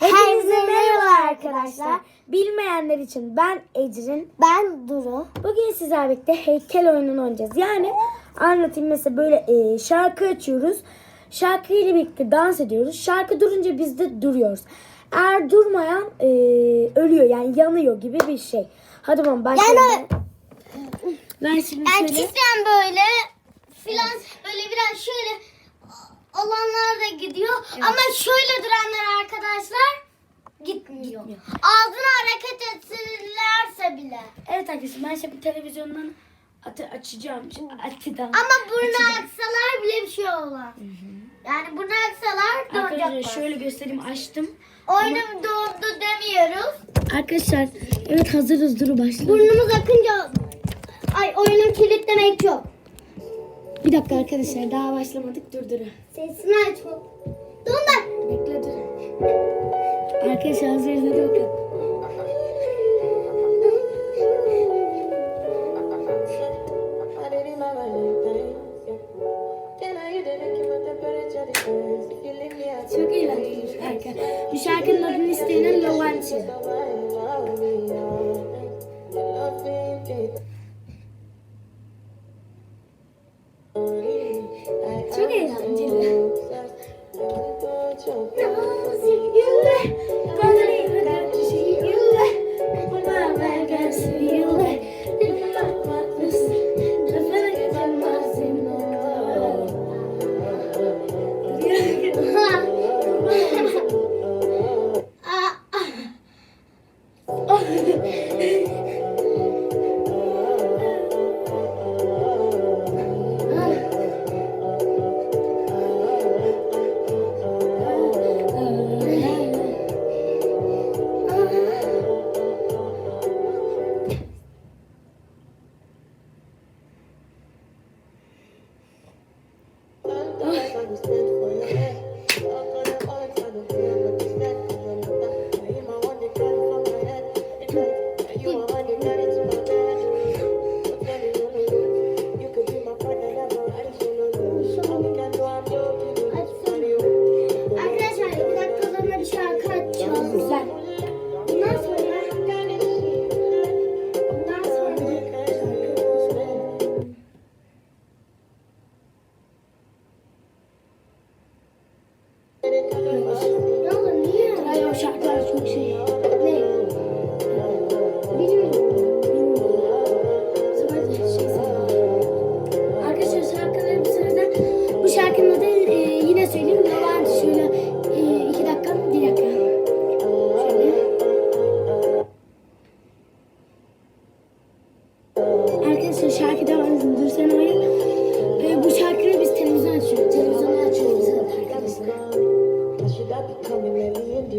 Herkese merhaba arkadaşlar. Bilmeyenler için ben Ecrin. Ben Duru. Bugün sizlerle birlikte heykel oyununu oynayacağız. Yani anlatayım mesela böyle e, şarkı açıyoruz. Şarkı ile birlikte dans ediyoruz. Şarkı durunca biz de duruyoruz. Eğer durmayan e, ölüyor yani yanıyor gibi bir şey. Hadi bakalım başlayalım. Yani- ben şimdi Yani şöyle... titren böyle filan böyle biraz şöyle olanlar da gidiyor. Ama şöyle duranlar gitmiyor. Ağzını hareket etsinlerse bile. Evet arkadaşlar ben şimdi televizyondan atı açacağım. Açacağım. Ama burnu aksalar bile bir şey olmaz. Yani burnu aksalar Arkadaşlar doğacaklar. şöyle göstereyim açtım. Oyunum doğdu demiyoruz. Arkadaşlar evet hazırız duru başla. Burnumuz akınca ay oyunun kilitlemek yok. Bir dakika arkadaşlar daha başlamadık dur duru. Sesini açma. Donlar. Bekle dur. Arkadaşlar bakalım. Çok eğlenceli şarkı. Bu şarkının adını isteyenin Lovanci.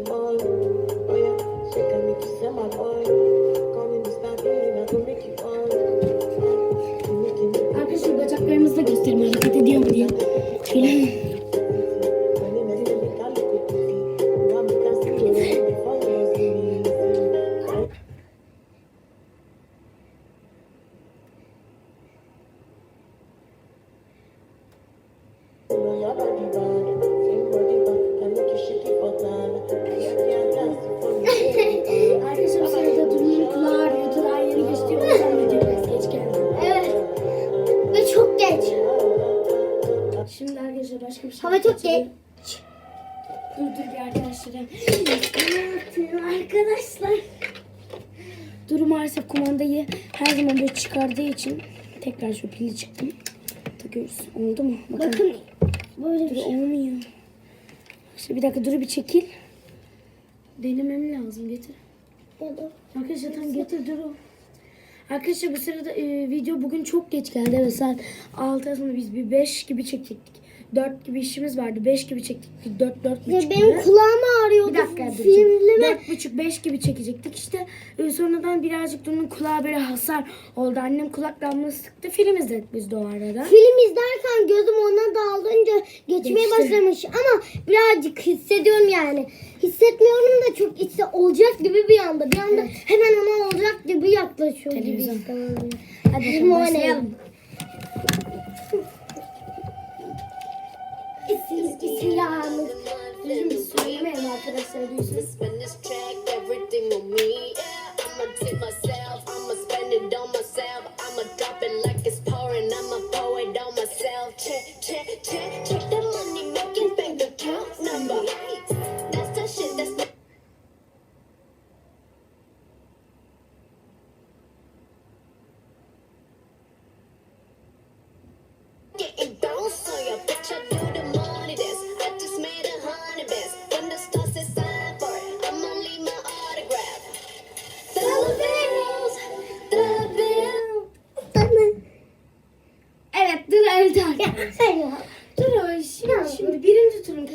The morning? Oh yeah, she can make you send my boy. Calling me start doing, I go make you on. You making me Arkadaşlar bacaklarımızı da göstereyim hareket ediyor mu diye. Şöyle. Cookie. You Hava çok geç. Dur dur bir yapıyor arkadaşlar? Duru maalesef kumandayı her zaman böyle çıkardığı için tekrar şu pili çıktım. Takıyoruz. Oldu mu? Bakalım. Bakın böyle bir Dur şey. olmuyor. İşte bir dakika Duru bir çekil. Denemem lazım getir. Arkadaşlar tam getir Duru. Arkadaşlar bu sırada e, video bugün çok geç geldi. Evet saat 6 sonra biz bir 5 gibi çekecektik. 4 gibi işimiz vardı. 5 gibi çektik. 4 4 Ya buçuk benim gibi. kulağım ağrıyordu. Bir dakika Filmleme. Dört buçuk beş gibi çekecektik işte. E, sonradan birazcık Duru'nun kulağı böyle hasar oldu. Annem kulak damlası sıktı. Film izledik biz de o arada. Film izlerken gözüm ona dağılınca geçmeye Geçti. başlamış ama birazcık hissediyorum yani. Hissetmiyorum da çok içse olacak gibi bir anda. Bir anda hemen ona olacak gibi yaklaşıyor Televizyon. gibi. hissediyorum. Hadi o ne? başlayalım.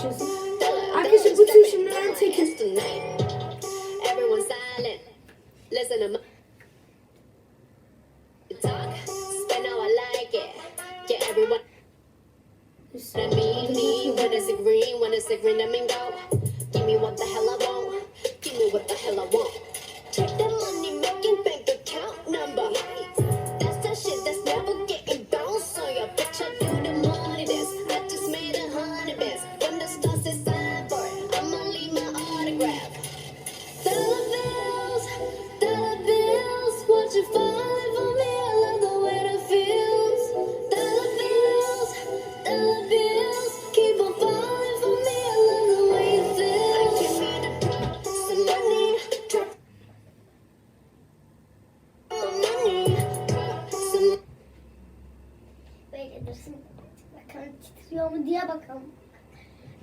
açıyorsun. Dollar Arkadaşlar bu tur şimdi ben tekim. bills tonight. Everyone silent. Listen to my talk. Spend how I like it. Get everyone. I mean, me when it's green, when it's green, I mean go. Give me what the hell I want. Give me what the hell I want.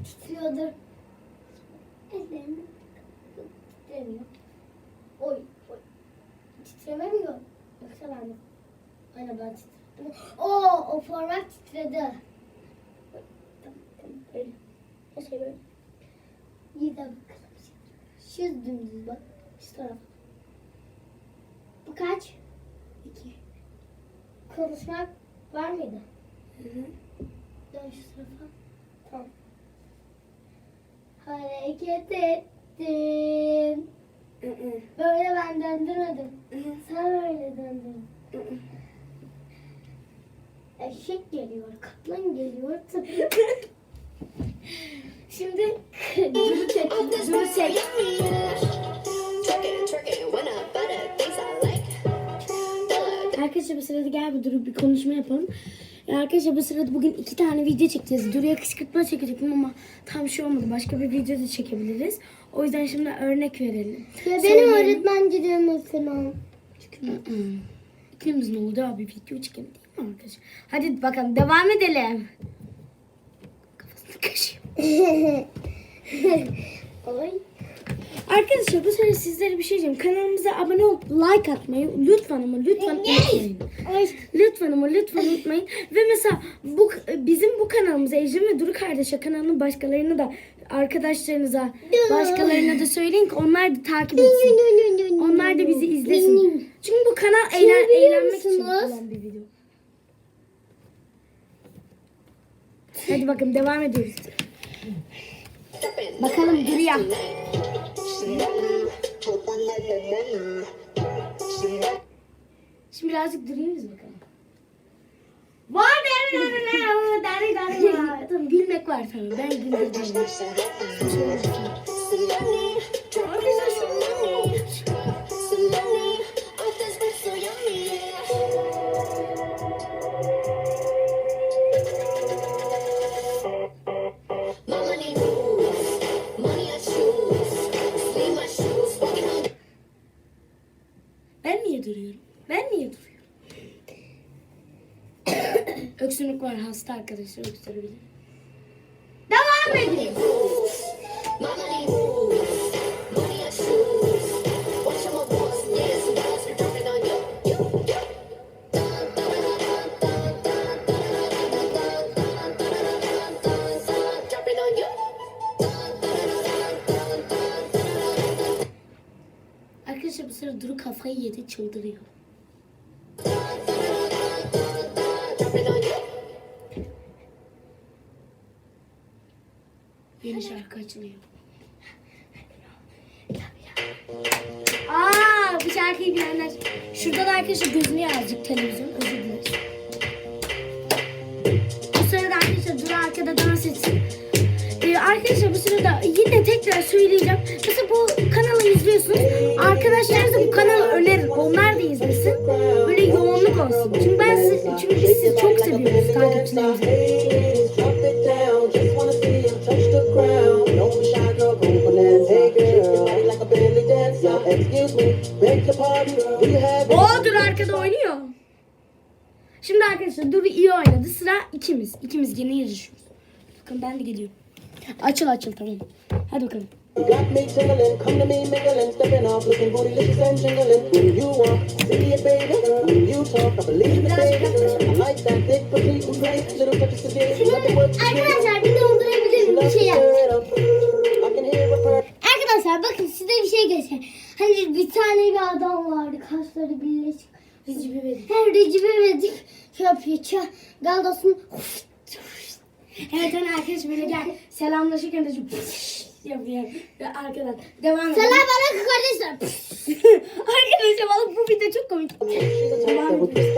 Titriyordur. Ellerim titremiyor. Oy oy. Titrememiyor. Yoksa ben mi? Aynen ben titredim. Oo o format titredi. Oy, Tamam tamam böyle. Her şey böyle. İyi de bakalım. Şu dümdüz bak. Şu taraf. Bu kaç? İki. Konuşmak var mıydı? Dön şu tarafa. Tamam. Hareket ettin. Böyle ben döndürmedim. Sen öyle döndün. Eşek geliyor, kaplan geliyor. Şimdi duru çek, so çek. Arkadaşlar bu sırada gel bir durup bir konuşma yapalım. Arkadaşlar bu sırada bugün iki tane video çekeceğiz. Duru'ya kışkırtma çekecektim ama tam şey olmadı. Başka bir video da çekebiliriz. O yüzden şimdi örnek verelim. Ya benim Söyleyelim. öğretmenciliğim mesela. İkimizin oldu abi video çekelim değil mi arkadaşlar? Hadi bakalım devam edelim. Kafasını kaşıyım. Arkadaşlar bu sefer sizlere bir şey diyeceğim. Kanalımıza abone olup like atmayı lütfen ama lütfen unutmayın. Ay. Lütfen ama lütfen unutmayın. Ve mesela bu bizim bu kanalımıza Ecrin ve Duru kardeşe kanalının başkalarını da arkadaşlarınıza başkalarına da söyleyin ki onlar da takip etsin. Onlar da bizi izlesin. Çünkü bu kanal eğlen, biliyor eğlenmek için olan bir video. Hadi bakalım devam ediyoruz. Bakalım Duru'ya. Şimdi birazcık durayım biz bakalım. Var der der der der der der. Tamam gülmek var tamam ben güldüreceğim. Arkadaşlar hasta arkadaşlar gösterebilir. Devam edin. Arkadaşlar bu sırada Duru kafayı yedi çıldırıyor. Yeni şarkı açılıyor. Aa bu şarkıyı bilenler. Şurada da arkadaşlar gözünü yazdık televizyon. Özür dileriz. Bu sırada arkadaşlar dur arkada dans etsin. Ee, arkadaşlar bu sırada yine tekrar söyleyeceğim. Mesela bu kanalı izliyorsunuz. Arkadaşlarınıza bu kanalı önerin. Onlar da izlesin. Böyle yoğunluk olsun. Çünkü ben sizi, çünkü biz sizi çok seviyoruz takipçilerimizi. Şimdi arkadaşlar Duru iyi oynadı. Sıra ikimiz. İkimiz yine yarışıyoruz. Bakın ben de gidiyorum. Açıl açıl tamam. Hadi bakalım. Got me tingling, come to me mingling, stepping off, looking bootylicious and jingling. When you walk, see it, baby. When you talk, I believe it, baby. I like that thick, petite, and great. Little touches of this, Şimdi nothing but the arkadaşlar bir dondurabilir miyim? Bir şey yap. I can hear a purr. Arkadaşlar bakın size bir şey göstereyim. Hani bir tane bir adam vardı. Kaşları birleşik. Recep İvedik. Her Recep İvedik şey yapıyor. Çö, Galdos'un Evet hani arkadaş böyle gel selamlaşırken de şu yapıyor. Ve arkadan devam edelim. Selam aleyküm kardeşler. arkadaşlar vallahi bu video çok komik. She's a type that would twist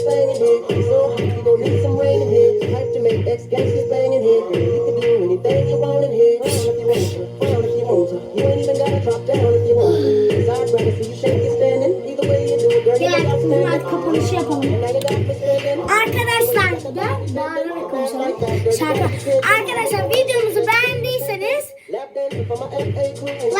Flies banging here, so hot you gon' need some rain in here. Type to make ex gangsters banging here. You can do anything you want in here. Frown if you want to, frown if you want to. You ain't even gotta drop down if you want to. Cause I'd rather see you shake it standing. Either way you do it, girl, you hadi outstanding. kapanışı yapalım. And you got. Arkadaşlar bağırarak konuşalım. Şarkı. Arkadaşlar videomuzu beğendiyseniz. Like